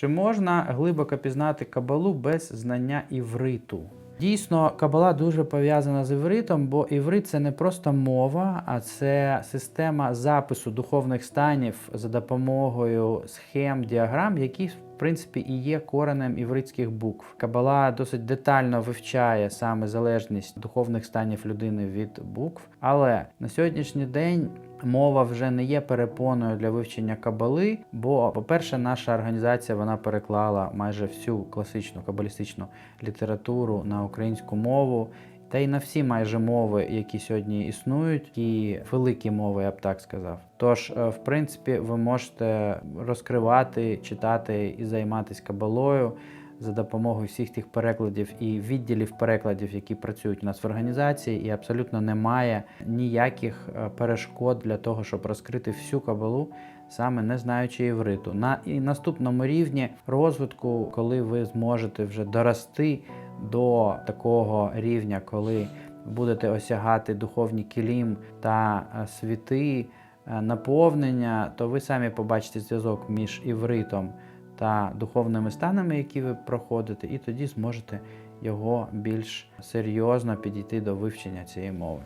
Чи можна глибоко пізнати кабалу без знання івриту? Дійсно, кабала дуже пов'язана з івритом, бо іврит це не просто мова, а це система запису духовних станів за допомогою схем, діаграм, які в принципі і є коренем івритських букв. Кабала досить детально вивчає саме залежність духовних станів людини від букв. Але на сьогоднішній день мова вже не є перепоною для вивчення кабали, бо, по-перше, наша організація вона переклала майже всю класичну кабалістичну літературу на українську мову. Та й на всі майже мови, які сьогодні існують, і великі мови, я б так сказав. Тож, е, в принципі, ви можете розкривати, читати і займатися кабалою за допомогою всіх тих перекладів і відділів перекладів, які працюють у нас в організації, і абсолютно немає ніяких е, перешкод для того, щоб розкрити всю кабалу, саме не знаючи івриту. На і наступному рівні розвитку, коли ви зможете вже дорости до такого рівня, коли будете осягати духовні кілім та е, світи, е, наповнення, то ви самі побачите зв'язок між івритом та духовними станами, які ви проходите, і тоді зможете його більш серйозно підійти до вивчення цієї мови.